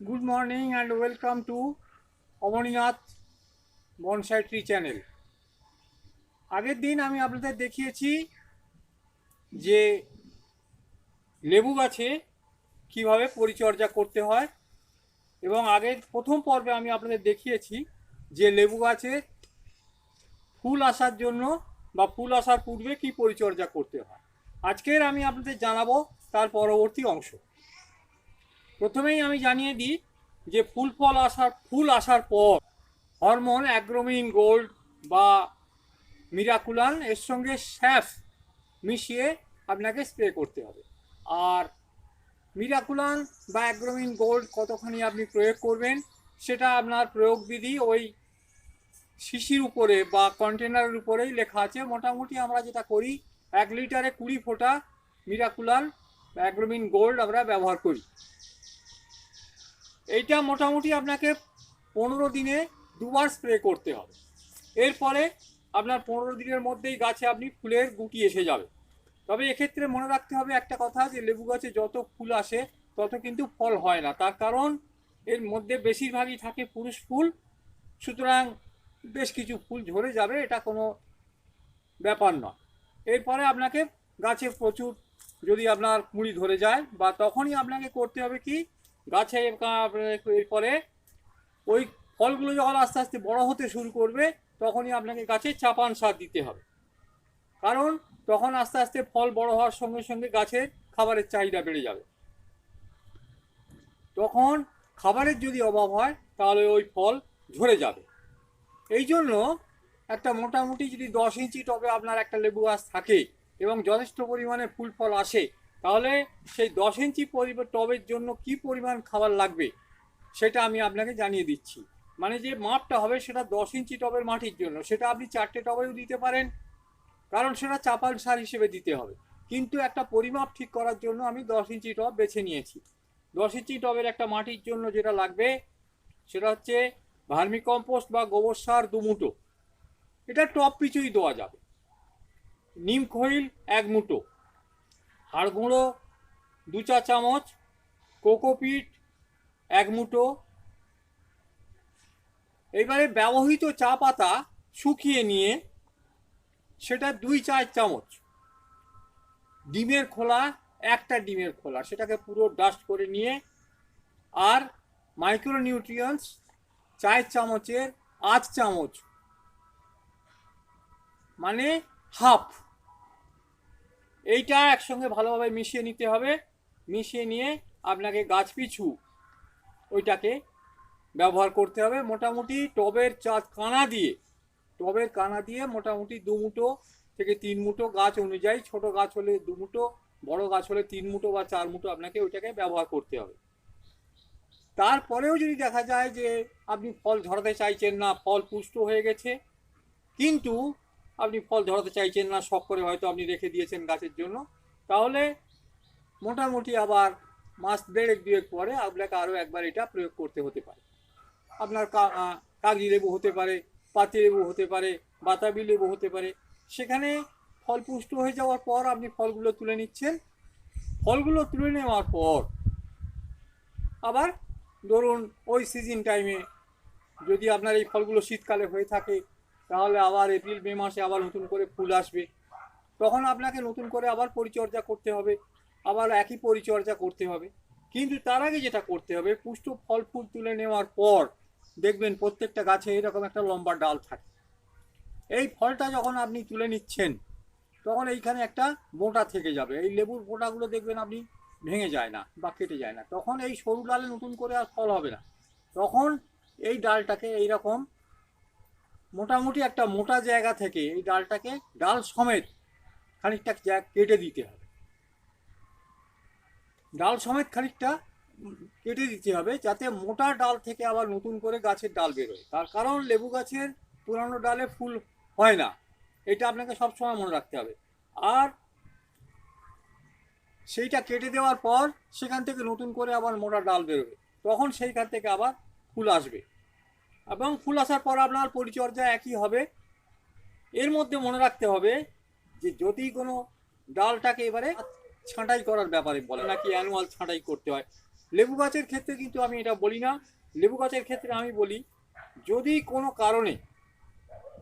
Good morning and welcome to Amarnath bonsai tree channel আগের দিন আমি আপনাদের দেখিয়েছি যে লেবু গাছে কীভাবে পরিচর্যা করতে হয় এবং আগের প্রথম পর্বে আমি আপনাদের দেখিয়েছি যে লেবু গাছে ফুল আসার জন্য বা ফুল আসার পূর্বে কি পরিচর্যা করতে হয়। আজকের আমি আপনাদের জানাব তার পরবর্তী অংশ। প্রথমেই আমি জানিয়ে দিই যে ফুল ফল আসার, ফুল আসার পর হরমোন, অ্যাগ্রোমিন, গোল্ড বা মিরাকুলান এর সঙ্গে স্যাফ মিশিয়ে আপনাকে স্প্রে করতে হবে। আর মিরাকুলান বা অ্যাগ্রোমিন, গোল্ড কতখানি আপনি প্রয়োগ করবেন সেটা আপনার প্রয়োগ বিধি ওই শিশির উপরে বা কন্টেনারের উপরেই লেখা আছে। মোটামুটি আমরা যেটা করি, এক লিটারে কুড়ি ফোঁটা মিরাকুলান অ্যাগ্রোমিন, গোল্ড আমরা ব্যবহার করি। এইটা মোটামুটি আপনাকে পনেরো দিনে দুবার স্প্রে করতে হবে। এরপরে আপনার পনেরো দিনের মধ্যেই গাছে আপনি ফুলের গুটি এসে যাবে। তবে এক্ষেত্রে মনে রাখতে হবে একটা কথা যে, লেবু গাছে যত ফুল আসে, তত কিন্তু ফল হয় না। তার কারণ এর মধ্যে বেশিরভাগই থাকে পুরুষ ফুল। সুতরাং বেশ কিছু ফুল ঝরে যাবে, এটা কোনো ব্যাপার নয়। এরপরে আপনাকে গাছে প্রচুর যদি আপনার কুড়ি ধরে যায় বা তখনই আপনাকে করতে হবে কি গাছে এরপরে ওই ফলগুলো যখন আস্তে আস্তে বড় হতে শুরু করবে, তখনই আপনাকে গাছে চাপান সার দিতে হবে। কারণ তখন আস্তে আস্তে ফল বড় হওয়ার সঙ্গে সঙ্গে গাছের খাবারের চাহিদা বেড়ে যাবে। তখন খাবারের যদি অভাব হয়, তাহলে ওই ফল ঝরে যাবে। এই জন্য একটা মোটামুটি যদি দশ ইঞ্চি টবে আপনার একটা লেবু গাছ থাকে এবং যথেষ্ট পরিমাণে ফুল ফল আসে তাহলে সেই দশ ইঞ্চি টবের জন্য কি পরিমাণ খাবার লাগবে, সেটা আমি আপনাকে জানিয়ে দিচ্ছি। মানে যে মাপটা হবে সেটা দশ ইঞ্চি টবের মাটির জন্য, সেটা আপনি চারটে টবেও দিতে পারেন, কারণ সেটা চাপাল সার হিসেবে দিতে হবে। কিন্তু একটা পরিমাপ ঠিক করার জন্য আমি দশ ইঞ্চি টব বেছে নিয়েছি। দশ ইঞ্চি টবের একটা মাটির জন্য যেটা লাগবে, সেটা হচ্ছে ভার্মি কম্পোস্ট বা গোবর সার দুমুটো এটা টপ পিছুই দেওয়া যাবে। নিম খৈল এক মুঠো। হাড় গুঁড়ো, দু চা চামচ কোকোপিট এক মুঠো। এবারে ব্যবহৃত চা পাতা শুকিয়ে নিয়ে সেটা দুই চার চামচ। ডিমের খোলা, একটা ডিমের খোলা, সেটাকে পুরো ডাস্ট করে নিয়ে আর মাইক্রোনিউট্রিয়েন্টস চার চামচের আধ চামচ মানে হাফ এইটা একসঙ্গে ভালোভাবে মিশিয়ে নিতে হবে। মিশিয়ে নিয়ে আপনাকে গাছ পিছু ওইটাকে ব্যবহার করতে হবে। মোটামুটি টবের চা কানা দিয়ে, টবের কানা দিয়ে মোটামুটি দু মুঠো থেকে তিন মুঠো গাছ অনুযায়ী, ছোট গাছ হলে দু মুঠো, বড় গাছ হলে তিন মুঠো বা চার মুঠো আপনাকে ওইটাকে ব্যবহার করতে হবে। তারপরেও যদি দেখা যায় যে আপনি ফল ঝরাতে চাইছেন না, ফল পুষ্ট হয়ে গেছে, কিন্তু আপনি ফল ধরাতে চাইছেন না, শখ করে হয়তো আপনি রেখে দিয়েছেন গাছের জন্য। তাহলে মোটামুটি আবার মাস দেড়েক, দুয়েক পরে আপনাকে আরও একবার এটা প্রয়োগ করতে হতে পারে। আপনার কাগজি লেবু হতে পারে, পাতি লেবু হতে পারে, বাতাবি লেবু হতে পারে। সেখানে ফল পুষ্ট হয়ে যাওয়ার পর আপনি ফলগুলো তুলে নিচ্ছেন। ফলগুলো তুলে নেওয়ার পর আবার ধরুন ওই সিজন টাইমে যদি আপনার এই ফলগুলো শীতকালে হয়ে থাকে তাহলে আবার এপ্রিল, মে মাসে আবার নতুন করে ফুল আসবে। তখন আপনাকে নতুন করে আবার পরিচর্যা করতে হবে, আবার একই পরিচর্যা করতে হবে। কিন্তু তার আগে যেটা করতে হবে, পুষ্ট ফল, ফুল তুলে নেওয়ার পর দেখবেন প্রত্যেকটা গাছে এরকম একটা লম্বা ডাল থাকে। এই ফলটা যখন আপনি তুলে নিচ্ছেন, তখন এইখানে একটা মোটা থেকে যাবে। এই লেবুর বোটাগুলো দেখবেন আপনি ভেঙে যায় না বা কেটে যায় না। তখন এই সরু ডালে নতুন করে আর ফল হবে না। তখন এই ডালটাকে এইরকম মোটামুটি একটা মোটা জায়গা থেকে এই ডালটাকে, ডাল সমেত খানিকটা কেটে দিতে হবে। ডাল সমেত খানিকটা কেটে দিতে হবে যাতে মোটা ডাল থেকে আবার নতুন করে গাছের ডাল বেরোয়। তার কারণ লেবু গাছের পুরানো ডালে ফুল হয় না। এটা আপনাকে সবসময় মনে রাখতে হবে। আর সেইটা কেটে দেওয়ার পর সেখান থেকে নতুন করে আবার মোটা ডাল বেরোবে। তখন সেইখান থেকে আবার ফুল আসবে। এবং ফুল আসার পর আপনার পরিচর্যা একই হবে। এর মধ্যে মনে রাখতে হবে যে যদি কোনো ডালটাকে এবারে ছাঁটাই করার ব্যাপারে বলে, নাকি অ্যানুয়াল ছাঁটাই করতে হয়। লেবু গাছের ক্ষেত্রে কিন্তু আমি এটা বলি না। লেবু গাছের ক্ষেত্রে আমি বলি, যদি কোনো কারণে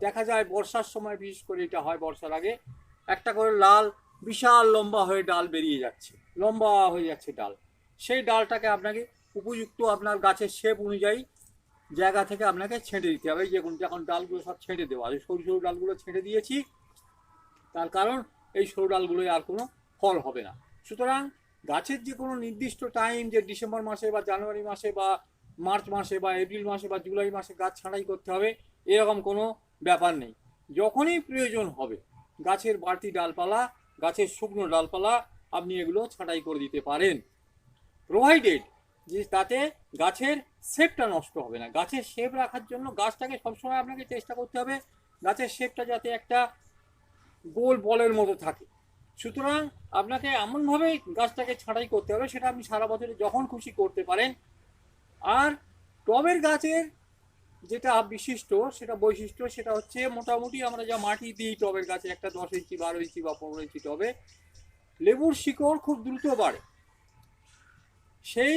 দেখা যায় বর্ষার সময়, বিশেষ করে এটা হয় বর্ষার আগে, একটা করে লাল, বিশাল লম্বা হয়ে ডাল বেরিয়ে যাচ্ছে, লম্বা হয়ে যাচ্ছে ডাল। সেই ডালটাকে আপনাকে উপযুক্ত আপনার গাছের শেপ অনুযায়ী জায়গা থেকে আপনাকে ছেঁটে দিতে হবে। যে এখন ডালগুলো সব ছেঁটে দেওয়া আছে, সরু সরু ডালগুলো ছেঁটে দিয়েছি। তার কারণ এই সরু ডালগুলোয় আর কোনো ফল হবে না। সুতরাং গাছের যে কোনো নির্দিষ্ট টাইম যে ডিসেম্বর মাসে বা জানুয়ারি মাসে বা মার্চ মাসে বা এপ্রিল মাসে বা জুলাই মাসে গাছ ছাঁটাই করতে হবে, এরকম কোনো ব্যাপার নেই। যখনই প্রয়োজন হবে, গাছের বাড়তি ডালপালা, গাছের শুকনো ডালপালা, আপনি এগুলো ছাঁটাই করে দিতে পারেন। প্রোভাইডেড যে তাতে গাছের শেপটা নষ্ট হবে না। গাছের শেপ রাখার জন্য গাছটাকে সবসময় আপনাকে চেষ্টা করতে হবে গাছের শেপটা যাতে একটা গোল বলের মতো থাকে। সুতরাং আপনাকে এমনভাবে গাছটাকে ছাঁটাই করতে হবে, সেটা আপনি সারা বছরে যখন খুশি করতে পারেন। আর টবের গাছের যেটা বিশিষ্ট, সেটা বৈশিষ্ট্য, সেটা হচ্ছে মোটামুটি আমরা যা মাটি দিই টবের গাছে, একটা দশ ইঞ্চি, বারো ইঞ্চি বা পনেরো ইঞ্চি টবে, লেবুর শিকড় খুব দ্রুত বাড়ে। সেই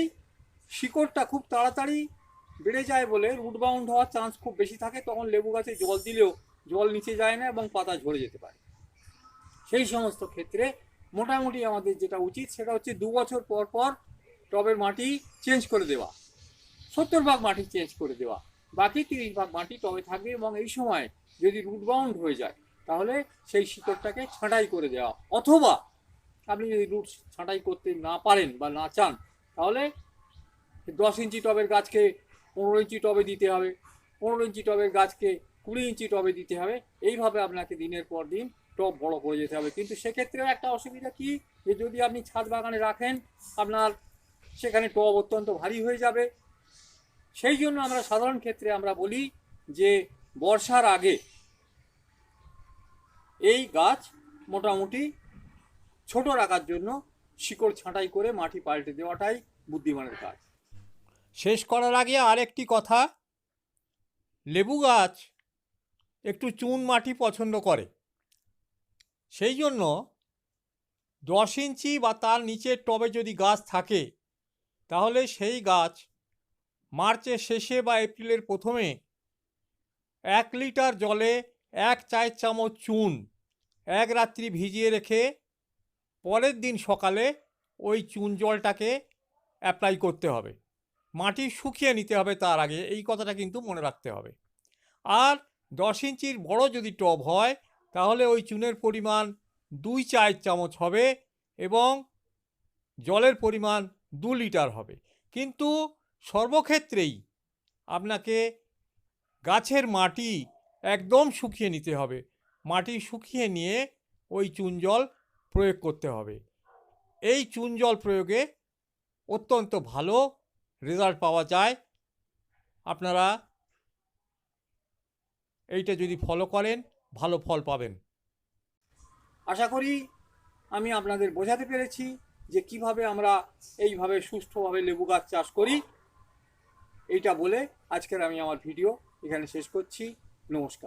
শিকড়টা খুব তাড়াতাড়ি বেড়ে যায় বলে রুট বাউন্ড হওয়ার চান্স খুব বেশি থাকে, তখন লেবু গাছে জল দিলেও জল নিচে যায় না এবং পাতা ঝরে যেতে পারে। সেই সমস্ত ক্ষেত্রে মোটামুটি আমাদের যেটা উচিত সেটা হচ্ছে দু বছর পর পর টবের মাটি চেঞ্জ করে দেওয়া। সত্তর ভাগ মাটি চেঞ্জ করে দেওয়া। বাকি তিরিশ ভাগ মাটি টবে থাকবে এবং এই সময় যদি রুট বাউন্ড হয়ে যায়, তাহলে সেই শিকড়টাকে ছাঁটাই করে দেওয়া। অথবা আপনি যদি রুট ছাঁটাই করতে না পারেন বা না চান, তাহলে দশ ইঞ্চি টবের গাছকে পনেরো ইঞ্চি টবে দিতে হবে, পনেরো ইঞ্চি টবের গাছকে কুড়ি ইঞ্চি টবে দিতে হবে। এইভাবে আপনাকে দিনের পর দিন টব বড় করে যেতে হবে। কিন্তু সেক্ষেত্রেও একটা অসুবিধা কি? যে যদি আপনি ছাদ বাগানে রাখেন, আপনার সেখানে টব অত্যন্ত ভারী হয়ে যাবে। সেই জন্য আমরা সাধারণ ক্ষেত্রে আমরা বলি যে বর্ষার আগে এই গাছ মোটামুটি ছোট রাখার জন্য শিকড় ছাঁটাই করে মাটি পাল্টে দেওয়াটাই বুদ্ধিমানের কাজ। শেষ করার আগে আরেকটি কথা। লেবু গাছ একটু চুন মাটি পছন্দ করে। সেই জন্য দশ ইঞ্চি বা তার নিচের টবে যদি গাছ থাকে, তাহলে সেই গাছ মার্চের শেষে বা এপ্রিলের প্রথমে এক লিটার জলে এক চায়ের চামচ চুন এক রাত্রি ভিজিয়ে রেখে পরের দিন সকালে ওই চুন জলটাকে অ্যাপ্লাই করতে হবে। মাটি শুকিয়ে নিতে হবে তার আগে, এই কথাটা কিন্তু মনে রাখতে হবে। আর দশ ইঞ্চির বড় যদি টব হয়, তাহলে ওই চুনের পরিমাণ দুই চায়ের চামচ হবে এবং জলের পরিমাণ দু লিটার হবে। কিন্তু সর্বক্ষেত্রেই আপনাকে গাছের মাটি একদম শুকিয়ে নিতে হবে। মাটি শুকিয়ে নিয়ে ওই চুন জল প্রয়োগ করতে হবে। এই চুন জল প্রয়োগে অত্যন্ত ভালো রেজাল্ট পাওয়া যায়। আপনারা এইটা যদি ফলো করেন, ভালো ফল পাবেন। আশা করি আমি আপনাদের বোঝাতে পেরেছি যে কীভাবে আমরা এইভাবে সুষ্ঠুভাবে লেবু গাছ চাষ করি। এইটা বলে আজকের আমি আমার ভিডিও এখানে শেষ করছি। নমস্কার।